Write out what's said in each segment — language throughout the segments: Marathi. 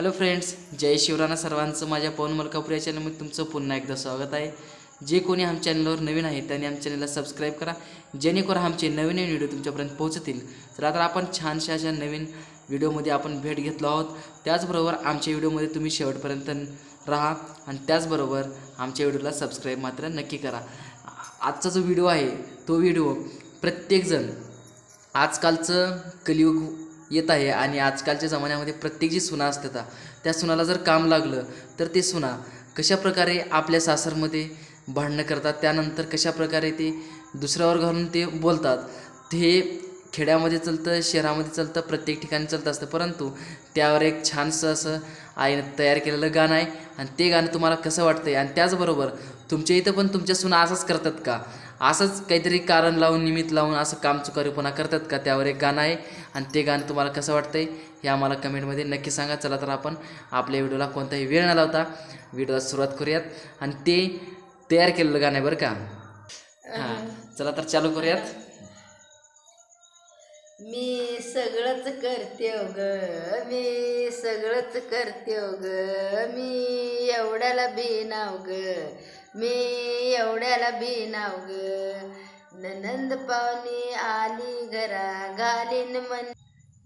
हॅलो फ्रेंड्स जय शिवराणा सर्वांचं. माझ्या पवन मलकापूर या चॅनलमध्ये तुमचं पुन्हा एकदा स्वागत आहे. जे कोणी आम चॅनलवर नवीन आहे त्यांनी आम चॅनलला सबस्क्राईब करा. जेणेकरून आमचे नवीन नवीन व्हिडिओ तुमच्यापर्यंत पोहोचतील. तर आता आपण छानशा अशा नवीन व्हिडिओमध्ये आपण भेट घेतलो आहोत. त्याचबरोबर आमच्या व्हिडिओमध्ये तुम्ही शेवटपर्यंत राहा आणि त्याचबरोबर आमच्या व्हिडिओला सबस्क्राईब मात्र नक्की करा. आजचा जो व्हिडिओ आहे तो व्हिडिओ प्रत्येकजण आजकालचं कलियुग येत आहे आणि आजकालच्या जमान्यामध्ये प्रत्येक जी सुना असतात त्या सुनाला जर काम लागलं तर ते सुना कशा प्रकारे आपल्या सासरमध्ये भांडणं करतात त्यानंतर कशा प्रकारे ते दुसऱ्यावर घालून ते बोलतात ते खेड्यामध्ये चालतं शहरामध्ये चालतं प्रत्येक ठिकाणी चालतं असतं. परंतु त्यावर एक छानसं असं आईनं तयार केलेलं गाणं आहे आणि ते गाणं तुम्हाला कसं वाटतं आहे आणि त्याचबरोबर तुमच्या इथं पण तुमच्या सुना असंच करतात का? असंच काहीतरी कारण लावून निमित्त लावून असं काम चुकारीपणा करतात का? त्यावर एक गाणं आहे आणि ते गाणं तुम्हाला कसं वाटतंय हे आम्हाला कमेंटमध्ये नक्की सांगा. चला तर आपण आपल्या व्हिडिओला कोणताही वेळ न लावता व्हिडिओला सुरुवात करूयात आणि ते तयार केलेलं गाणं आहे बरं का? हां चला तर चालू करूयात. मी सगळंच करते ग मी सगळंच करते ग मी एवढ्याला बिनाव ग मी एवढ्याला बिनाव ग. ननंद पाहुणे आली घरा घालीन मन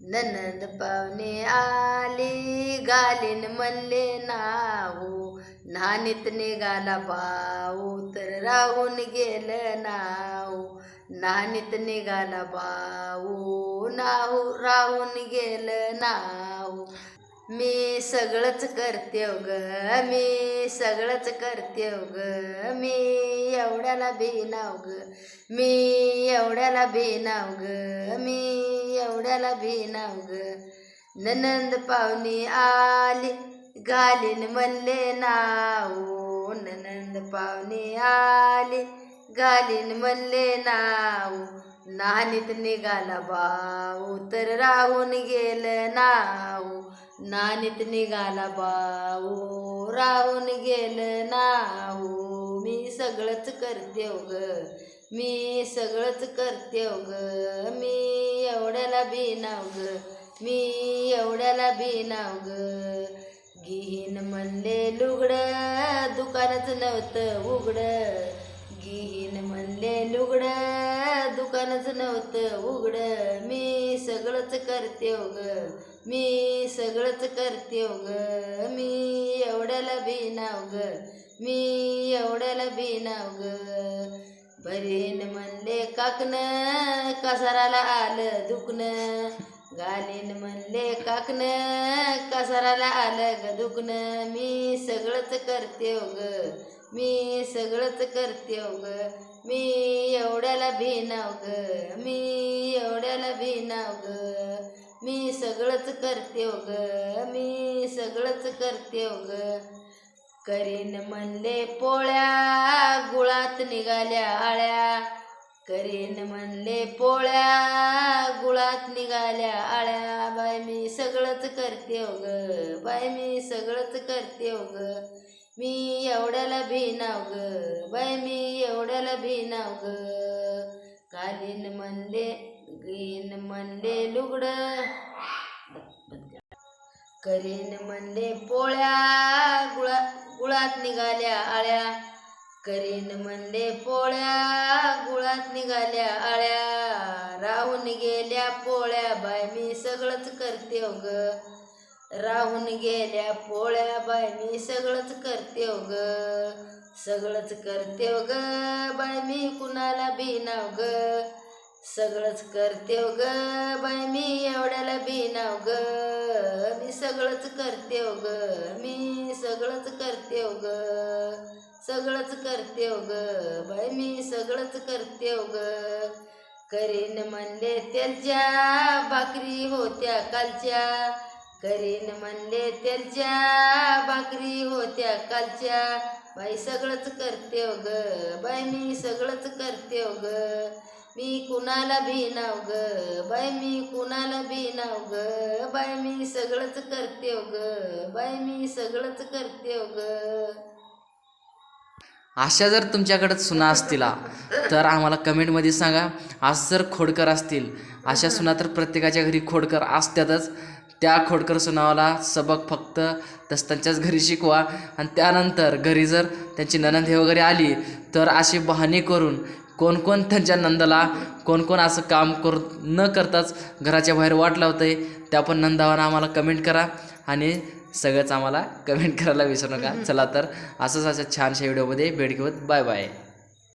ननंद पाहुणे आली घालीन म्हणले नाऊ नानीत निघाला भाऊ तर राहून गेलं नाऊ नानीत निघाला भाऊ नाहू राहून गेलं नाऊ मी सगळंच करते ग मी सगळंच करते ग मी एवढ्याला भिनाव ग मी एवढ्याला भिनाव ग मी एवढ्याला भिनाव ग. ननंद पाहुणी आली घालीन म्हणले नाव. ननंद पाहुणी आली घालीन म्हणले नाव. नानीत निघाला भाऊ तर राहून गेल नाऊ नानीत निघाला भाऊ राहून गेलं नाऊ मी सगळंच करते हो ग मी सगळंच करते हो ग. मी एवढ्याला बिनाव ग मी एवढ्याला नाव ग. घेईन म्हणले लुगडं दुकानच नव्हतं उघडं. घेईन म्हणले लुगडं दुकानच नव्हतं उघड. मी सगळंच करते हो ग. मी सगळंच करते हो ग. मी एवढ्याला बिनाव ग. मी एवढ्याला बिनाव ग. बरेन म्हणले काकणं कसाराला आलं दुखणं. गालीन म्हणले काकणं कसाराला आलं ग दुखणं. मी सगळंच करते हो ग. मी सगळंच करते ग मी एवढ्याला भिनाव ग मी एवढ्याला भिनाव ग मी सगळंच करते ग मी सगळंच करते ग करीन म्हणले पोळ्या गुळात निघाल्या आळ्या. करीन म्हणले पोळ्या गुळात निघाल्या आळ्या. बाय मी सगळंच करते ग बाय मी सगळंच करते ग मी एवढ्याला भिनाव ग बाय मी एवढ्याला भिनाव ग कालीन म्हणले गीन म्हणले लुगडं. करीन म्हणले पोळ्या गुळा गुळात निघाल्या आळ्या. करीन म्हणले पोळ्या गुळात निघाल्या आळ्या. राहून गेल्या पोळ्या बाय मी सगळंच करते ग राहून गेल्या पोळ्या बाय मी सगळंच करते ग. सगळंच करते ग बाय मी कुणाला बिनाव ग. सगळंच करते ग बाय मी एवढ्याला भिनाव ग. मी सगळंच करते ग. मी सगळंच करते ग. सगळंच करते ग बाय मी सगळंच करते ग. करीन म्हणले त्याच्या भाकरी होत्या कालच्या. करीन म्हणले त्याच्या भाकरी होत्या कालच्या. बाई सगळंच करते हो ग बाय मी सगळंच करते हो ग. मी कुणाला भिनाव ग बाय मी कुणाला भी नाव ग. बाय मी सगळंच करते हो ग बाय मी सगळंच करते ग. अशा जर तुमच्याकडं सुना असतील तर आम्हाला कमेंटमध्ये सांगा. असं जर खोडकर असतील अशा सुना तर प्रत्येकाच्या घरी खोडकर असतातच. त्या खोडकर सुनावाला सबक फक्त दस्तांच्याच घरी शिकवा. आणि त्यानंतर घरी जर त्यांची ननंद हे वगैरे आली तर अशी बहाणे करून कोण कोण त्यांच्या नंदाला कोण कोण असं काम कर न करताच घराच्या बाहेर वाट लावतंय त्या पण नंदावानं आम्हाला कमेंट करा. आणि सगळंच आम्हाला कमेंट करायला विसरू नका. चला तर असंच अशा छानशा व्हिडिओमध्ये भेट घेऊत. Bye bye.